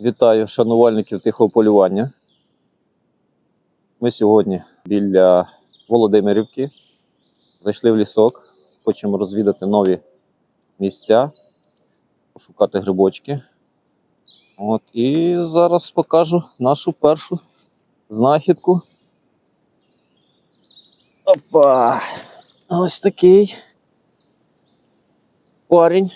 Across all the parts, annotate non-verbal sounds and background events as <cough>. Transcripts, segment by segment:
Вітаю шанувальників тихого полювання. Ми сьогодні біля Володимирівки зайшли в лісок. Хочемо розвідати нові місця, пошукати грибочки. От, і зараз покажу нашу першу знахідку. Опа! Ось такий парень.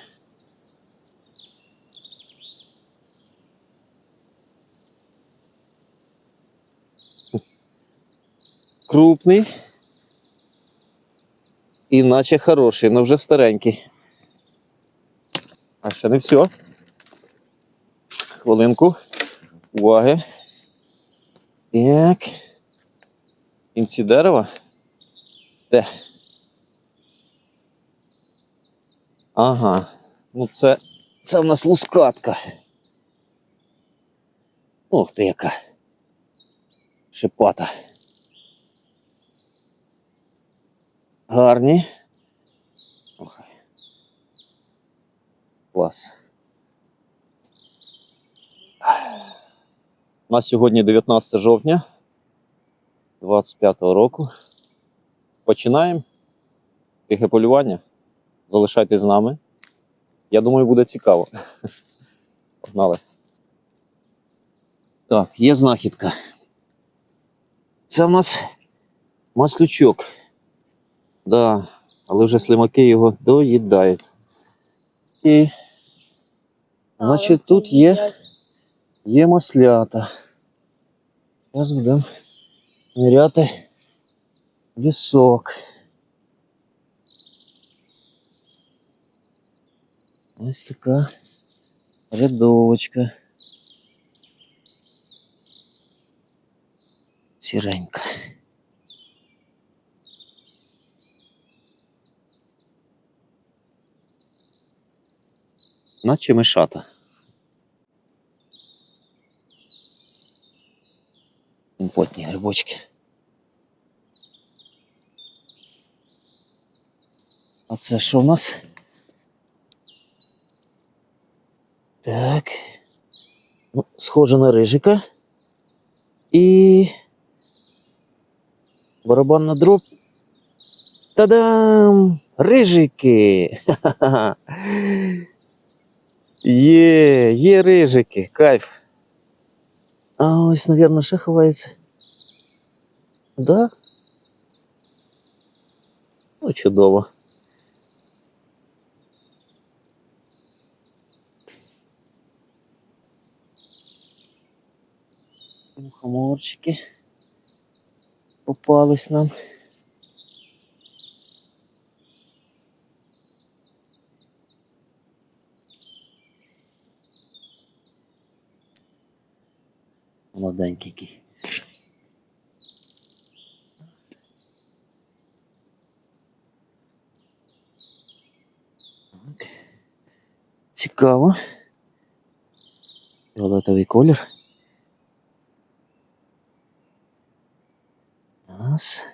Крупний. І наче хороший, але вже старенький. А ще не все. Хвилинку. Уваги. Так. Кінці дерева. Де? Ага. Ну це. Це в нас лускатка. Ух ти яка. Шипата. Гарні. Клас. У нас сьогодні 19 жовтня 25 року. Починаємо. Тихе полювання. Залишайтесь з нами. Я думаю, буде цікаво. <laughs> Погнали. Так, є знахідка. Це в нас маслючок. Да, але вже слимаки його доїдають. І, значить, тут є, є маслята. Зараз будемо міряти лісок. Ось така рядовочка. Сіренька. Наче мишата. Імпотні грибочки. А це що в нас? Так. Ну, схоже на рижика. І барабанна дроб. Та-дам! Рижики! <laughs> Ха-ха-ха! Є, є рижики, кайф. А ось, мабуть, ще ховається. Да? Ну, чудово. Мухоморчики попались нам. Молоденький який. Так. Цікаво. Фіолетовий колір. Раз.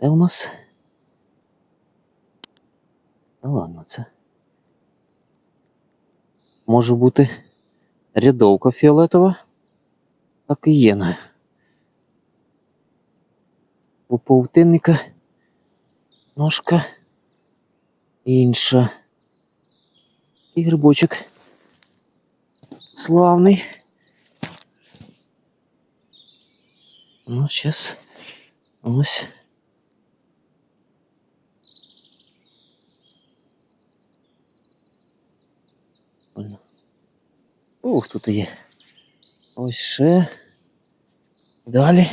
Це у нас. Ну ладно, це. Може бути рядовка фіолетова. Так і є. У паутинника ножка інша. І грибочок славний. Ну, зараз ось. Ух, тут є. Ось. Далі.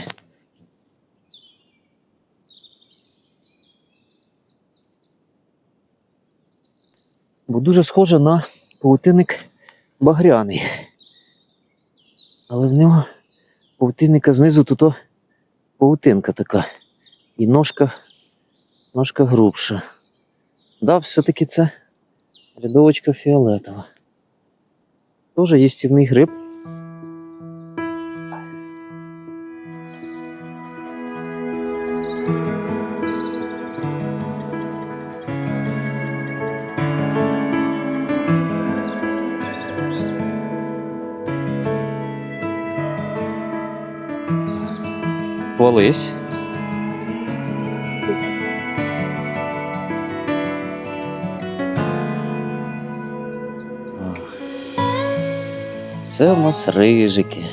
Бо дуже схоже на паутинник багряний. Але в нього паутинника знизу тут о паутинка така. І ножка, ножка грубша. Да, все-таки це рядовочка фіолетова. Тоже їстівний гриб. Ах. Це в нас рижики.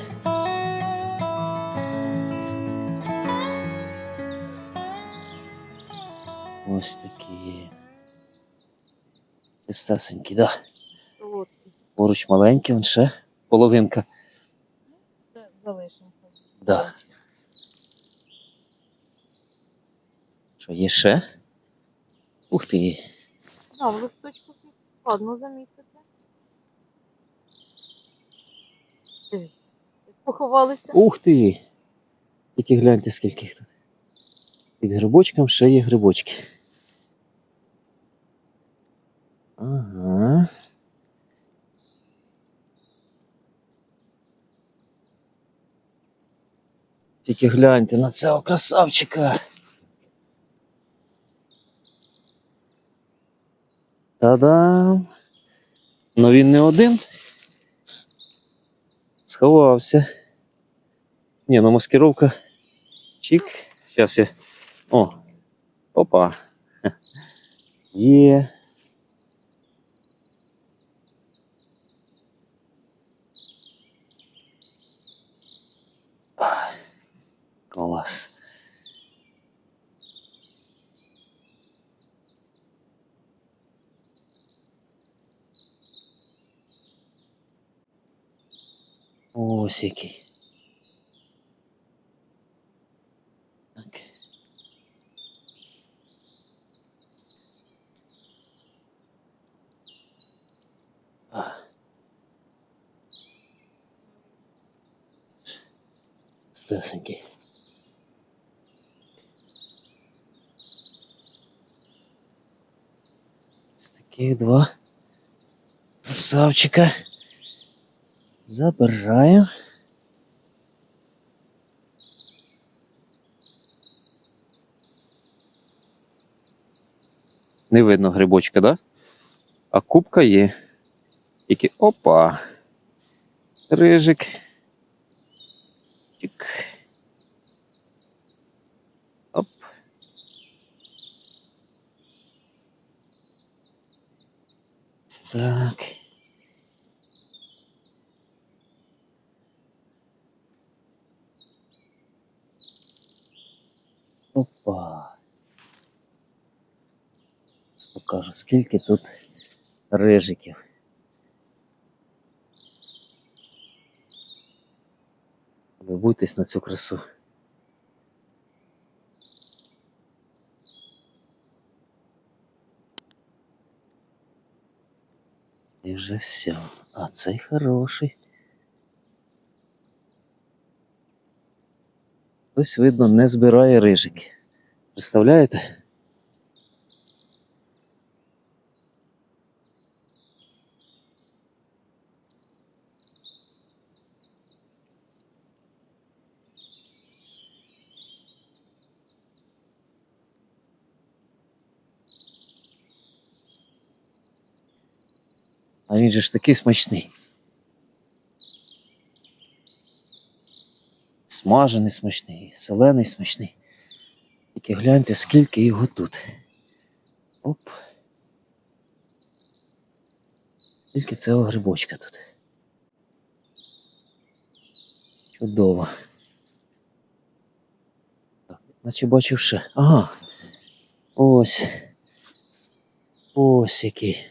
Ось такі. Чистесенькі, да. Поруч маленький, он ще половинка. Залишимо. Да. Що, є ще? Ух ти. Да, в листочку складно замітити. Дивись. Поховалися. Ух ти! Тільки гляньте, скільки їх тут. Під грибочком ще є грибочки. Ага. Тільки гляньте на цього красавчика. Та-дам! Ну він не один. Сховався. Ні, ну маскировка. Чик. Сейчас я. О. Опа. <laughs> Є. Клас. Ось. Так. А. Стесенький. Ось таких два красавчика. Забираємо. Не видно грибочка, да? А кубка є. Тільки опа. Рижик. Чик. Оп. Так. Опа. Покажу, скільки тут рижиків. Любуйтесь на цю красу. І вже все. А цей хороший. Хтось, видно, не збирає рижики. Представляєте? А він же ж такий смачний. Смажений смачний, солений смачний. Тільки гляньте, скільки його тут. Оп. Скільки цього грибочка тут. Чудово. Так, наче бачив ще. Ага. Ось. Ось який.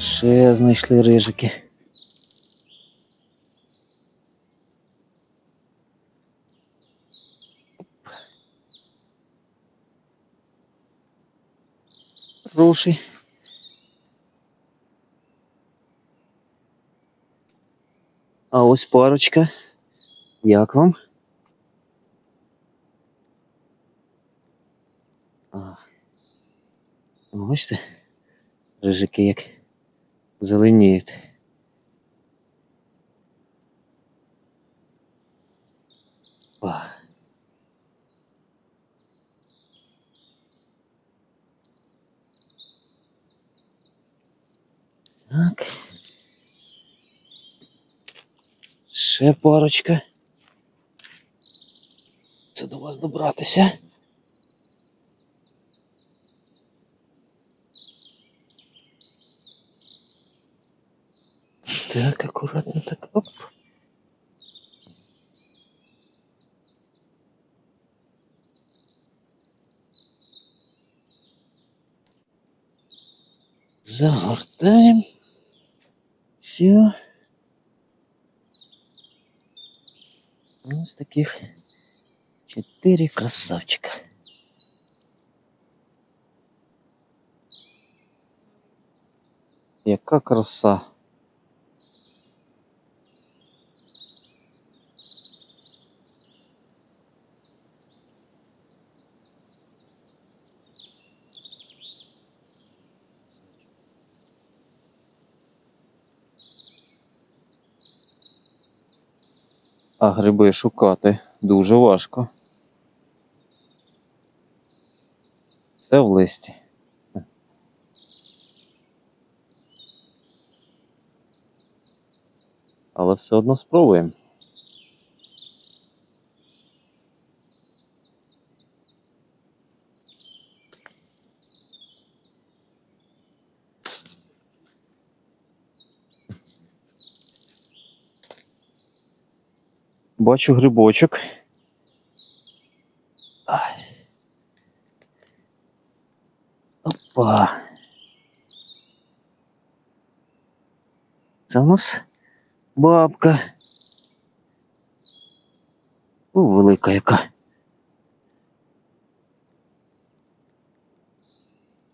Ще знайшли рижики. Хороший. А ось парочка. Як вам? А. Бачите? Рижики як зеленіють. О. Так. Ще парочка. Це до вас добратися. Так, акуратно так. Оп. Загортаємо. Все. Ось таких чотири красавчика. Яка краса. А гриби шукати дуже важко. Все в листі. Але все одно спробуємо. Бачу грибочок. Опа. Це у нас бабка. О, велика яка.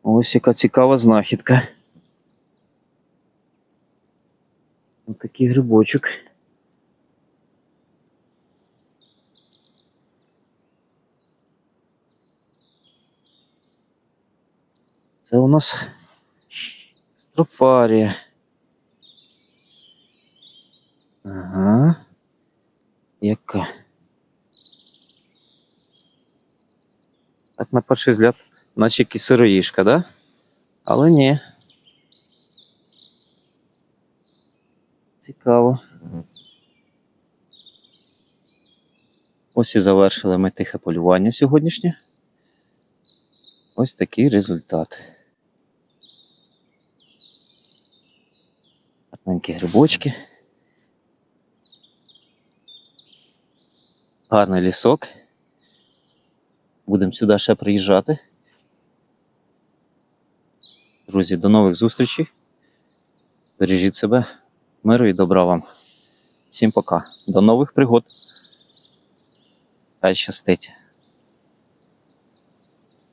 Ось яка цікава знахідка. Ось такий грибочок. Це у нас строфарія. Ага. Яка? Так, на перший взгляд, наче кисироїшка, да? Але ні. Цікаво. Ось і завершили ми тихе полювання сьогоднішнє. Ось такий результат. Гарненькі грибочки. Гарний лісок. Будемо сюди ще приїжджати. Друзі, до нових зустрічей. Бережіть себе, миру і добра вам. Всім пока. До нових пригод. Хай щастить.